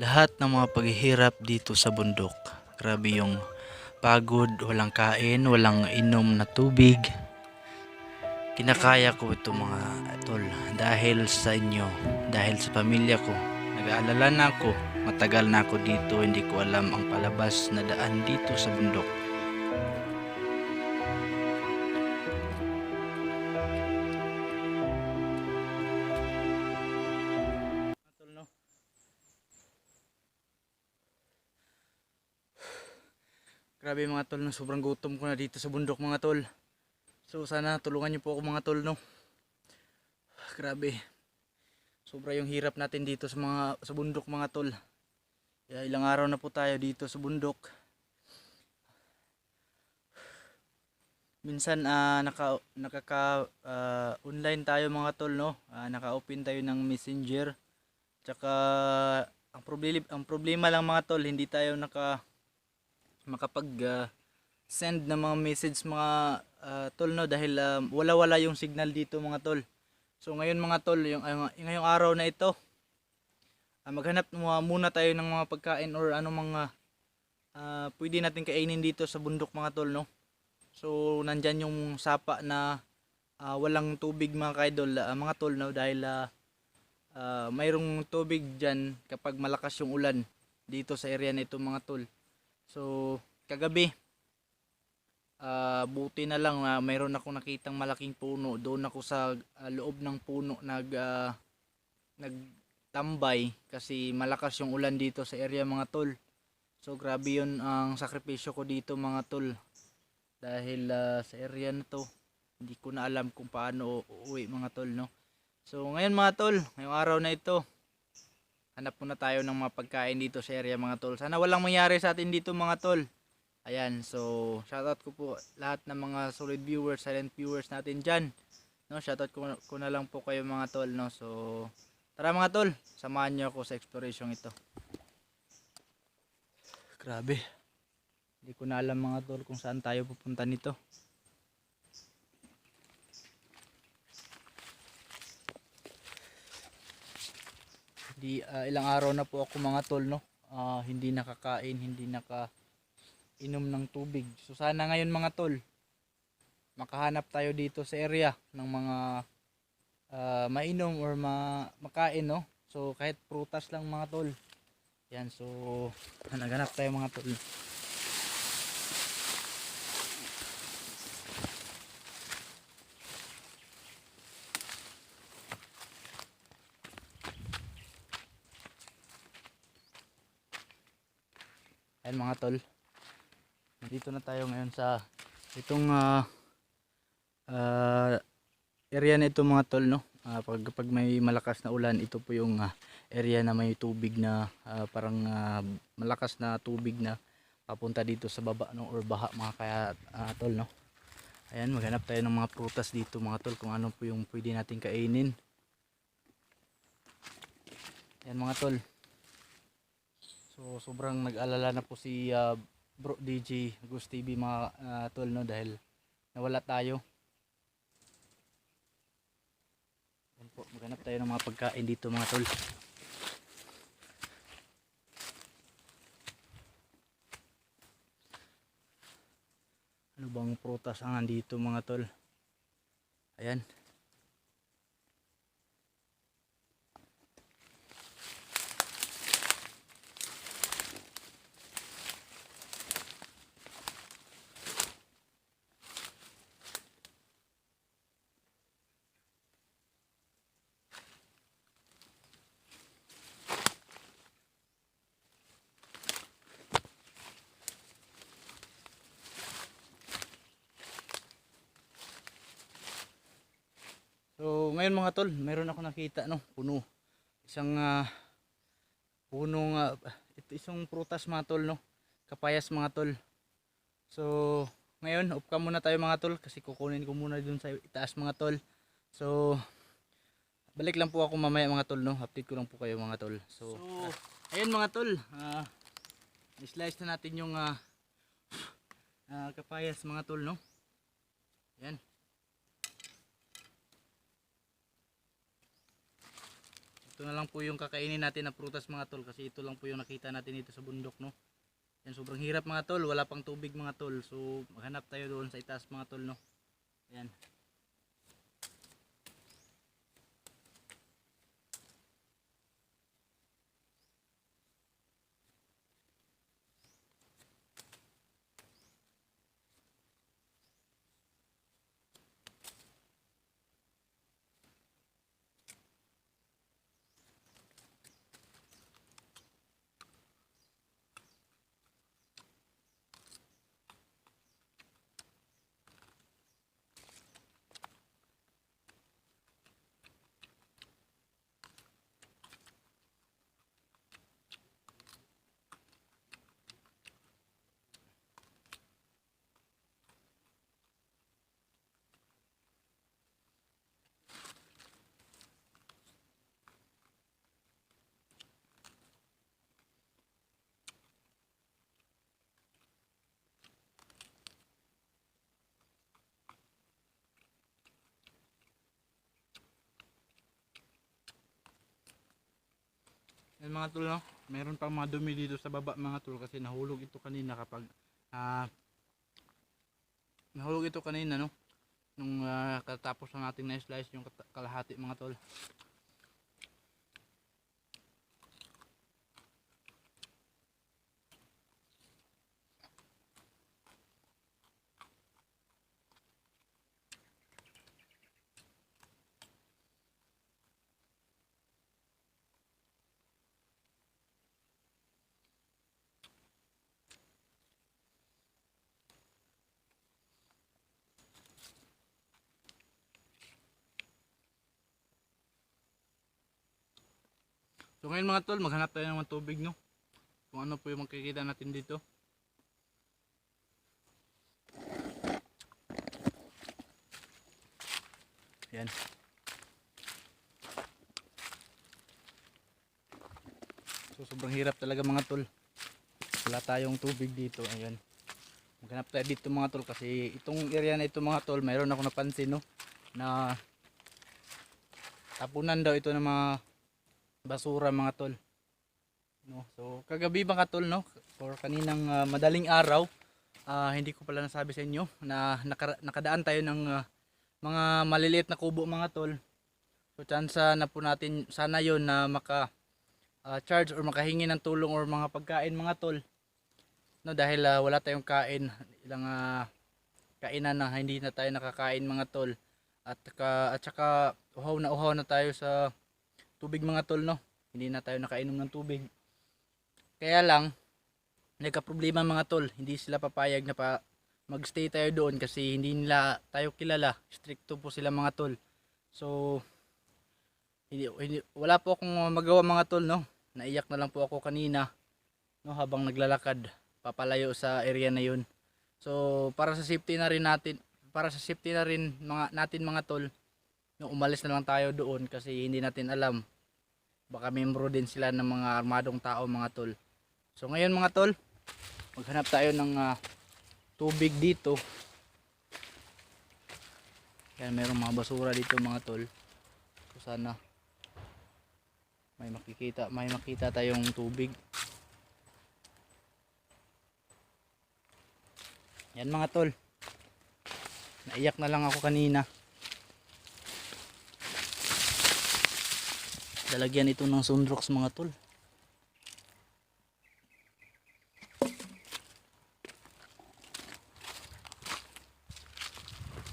lahat ng mga paghihirap dito sa bundok. Grabe yung pagod, walang kain, walang inom na tubig. Kinakaya ko ito mga tol dahil sa inyo, dahil sa pamilya ko. Nag-aalala na ako, matagal na ako dito, hindi ko alam ang palabas na daan dito sa bundok. Grabe mga tol, no? sobrang gutom ko na dito sa bundok mga tol. So sana tulungan niyo po ako mga tol no. Grabe. Sobra yung hirap natin dito sa mga sa bundok mga tol. Kaya ilang araw na po tayo dito sa bundok. Minsan ah naka nakaka ah, online tayo mga tol no. Ah, naka-open tayo ng Messenger. Tsaka ang problema ang problema lang mga tol, hindi tayo naka makapag ah, send ng mga message mga ah, tol no dahil ah, wala-wala yung signal dito mga tol. So ngayon mga tol, yung, yung ngayong araw na ito, ah, maghanap mo- muna tayo ng mga pagkain or ano mga ah, pwede natin kainin dito sa bundok mga tol no. So nandyan yung sapa na ah, walang tubig mga kaidol, ah, mga tol no dahil ah, ah, mayroong tubig diyan kapag malakas yung ulan dito sa area na ito mga tol. So kagabi Ah, buti na lang na mayroon akong nakitang malaking puno. Doon ako sa ah, loob ng puno nag ah, nagtambay kasi malakas yung ulan dito sa area mga tol. So grabe 'yun ang sakripisyo ko dito mga tol. Dahil ah, sa area na to, hindi ko na alam kung paano uuwi mga tol no. So ngayon mga tol, ngayong araw na ito, hanap muna tayo ng mga pagkain dito sa area mga tol. Sana walang mangyari sa atin dito mga tol. Ayan, so shoutout ko po lahat ng mga solid viewers, silent viewers natin dyan. No, shoutout ko, ko na lang po kayo mga tol, no. So tara mga tol, samahan niyo ako sa exploration ito. Grabe. Hindi ko na alam mga tol kung saan tayo pupunta nito. Di ah, ilang araw na po ako mga tol, no. Ah, hindi nakakain, hindi naka inom ng tubig. So sana ngayon mga tol, makahanap tayo dito sa area ng mga ah, mainom or ma makain no. So kahit prutas lang mga tol. Yan so naghanap tayo mga tol. Ayan mga tol. Dito na tayo ngayon sa itong ah, ah, area na ito mga tol no. Ah, pag pag may malakas na ulan, ito po yung ah, area na may tubig na ah, parang ah, malakas na tubig na papunta dito sa baba no or baha mga kaya ah, tol no. Ayan, maghanap tayo ng mga prutas dito mga tol kung ano po yung pwede natin kainin. Ayan mga tol. So sobrang nag-alala na po si ah, Bro DJ Gus TV mga ah, tol no dahil nawala tayo. Yan po, maghanap tayo ng mga pagkain dito mga tol. Ano bang prutas ang nandito mga tol? Ayan. So ngayon mga tol, mayroon ako nakita no, puno. Isang ah, punong ah, ito isang prutas mga tol no. Kapayas mga tol. So ngayon, upka muna tayo mga tol kasi kukunin ko muna dun sa itaas mga tol. So balik lang po ako mamaya mga tol no. Update ko lang po kayo mga tol. So, ayun mga tol, ah slice na natin yung ah, ah, kapayas mga tol no. Yan. Ito na lang po yung kakainin natin na prutas mga tol kasi ito lang po yung nakita natin dito sa bundok no. Yan sobrang hirap mga tol, wala pang tubig mga tol. So maghanap tayo doon sa itaas mga tol no. Ayan. Yan mga tol no. Meron pang mga dumi dito sa baba mga tol kasi nahulog ito kanina kapag ah nahulog ito kanina no. Nung ah, katapos na natin na-slice yung kat- kalahati mga tol. So ngayon mga tol, maghanap tayo ng tubig no. Kung ano po yung makikita natin dito. Yan. So sobrang hirap talaga mga tol. Wala tayong tubig dito. Ayan. Maghanap tayo dito mga tol kasi itong area na ito mga tol, mayroon ako napansin no na tapunan daw ito ng mga basura mga tol. No, so kagabi mga tol no, or kaninang ah, madaling araw, ah, hindi ko pala nasabi sa inyo na nakara- nakadaan tayo ng ah, mga maliliit na kubo mga tol. So tsansa na po natin sana yon na maka ah, charge or makahingi ng tulong or mga pagkain mga tol. No dahil ah, wala tayong kain, ilang ah, kainan na hindi na tayo nakakain mga tol. At ka, at saka uhaw na uhaw na tayo sa tubig mga tol no? Hindi na tayo nakainom ng tubig. Kaya lang nagka problema mga tol. Hindi sila papayag na pa magstay tayo doon kasi hindi nila tayo kilala. Stricto po sila mga tol. So hindi, hindi wala po akong magawa mga tol no? Naiyak na lang po ako kanina no? Habang naglalakad papalayo sa area na yun. So para sa safety na rin natin para sa safety na rin mga natin mga tol no, umalis na lang tayo doon kasi hindi natin alam. Baka membro din sila ng mga armadong tao mga tol. So ngayon mga tol maghanap tayo ng ah, tubig dito. Kaya mayroong mga basura dito mga tol. So sana may makikita may makita tayong tubig. Yan mga tol. Naiyak na lang ako kanina lalagyan ito ng sunrox mga tol.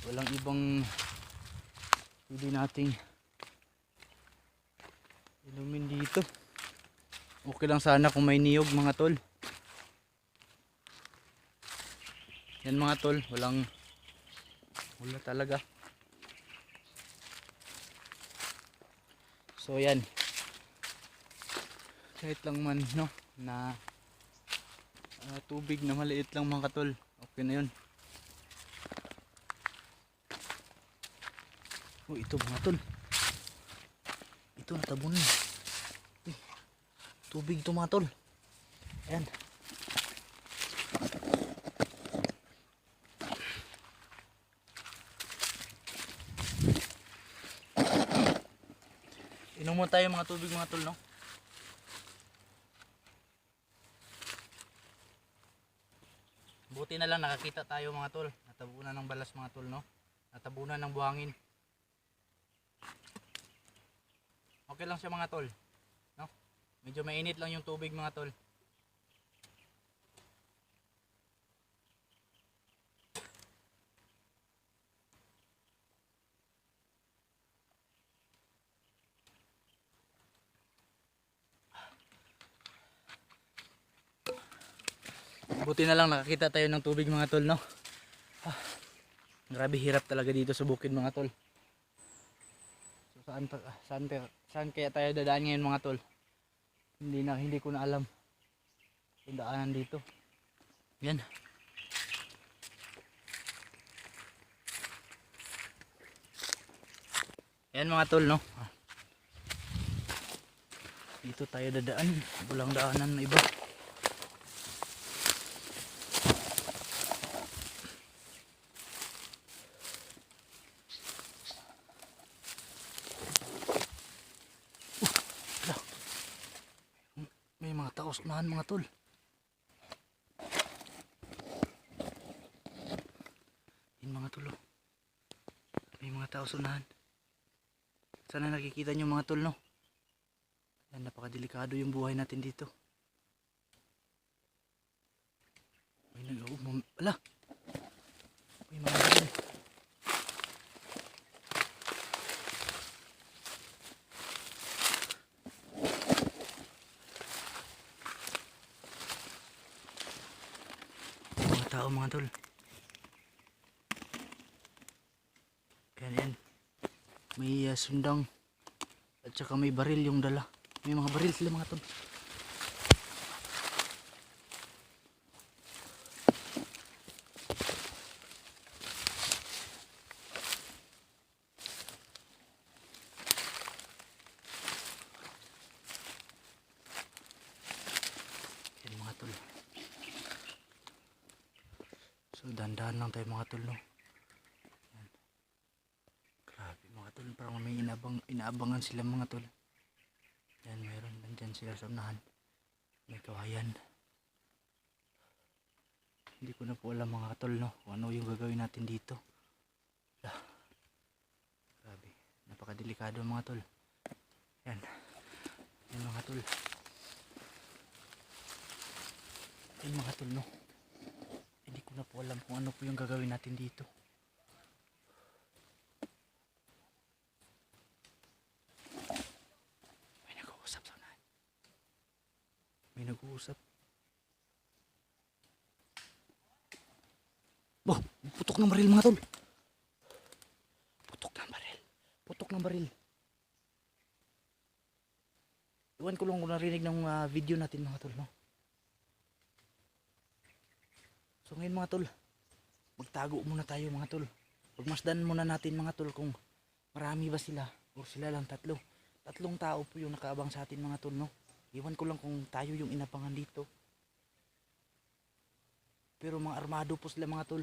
Walang ibang pwede nating inumin dito. Okay lang sana kung may niyog mga tol. Yan mga tol walang wala talaga So yan. Kahit lang man no na ah, tubig na maliit lang mga katol. Okay na 'yun. Oh, ito mga tol. Ito natabunan. Uy, Tubig ito mga tol. Ayan. Muna tayo mga tubig mga tol, no? Buti na lang nakakita tayo mga tol. Natabunan ng balas mga tol, no? Natabunan ng buhangin. Okay lang siya mga tol. No? Medyo mainit lang yung tubig mga tol. Buti na lang nakakita tayo ng tubig mga tol, no? Ah, grabe hirap talaga dito sa bukid mga tol. So, saan, ta- saan, saan kaya tayo dadaan ngayon mga tol? Hindi na, hindi ko na alam. Yung daanan dito. Yan. Yan mga tol, no? Ah. Dito tayo dadaan. Walang daanan na iba. May mga tol. Yan mga tol. oh. May mga taos unahan. Sana nakikita nyo mga tol no. Napakadelikado yung buhay natin dito. May nag oh, mam- ala. May mga baril. mga tao mga tol. Yan yan. May uh, sundang. At saka may baril yung dala. May mga baril sila mga tol yan mga tol So dandahan lang tayo mga tol no. Yan. Grabe mga tol, parang may inabang, inaabangan sila mga tol. Yan meron, nandyan sila sa unahan. May kawayan. Hindi ko na po alam mga tol no, ano yung gagawin natin dito. Ah. Grabe, napakadelikado mga tol. Yan. Yan mga tol. Yan mga tol no hindi ko na po alam kung ano po yung gagawin natin dito. May nag-uusap sa unahan. May nag-uusap. Oh, putok ng baril mga tol. Putok ng baril. Putok ng baril. Iwan ko lang kung narinig ng ah, video natin mga tol, no? So ngayon mga tol, magtago muna tayo mga tol. Pagmasdan muna natin mga tol kung marami ba sila o sila lang tatlo. Tatlong tao po yung nakaabang sa atin mga tol no. Iwan ko lang kung tayo yung inapangan dito. Pero mga armado po sila mga tol.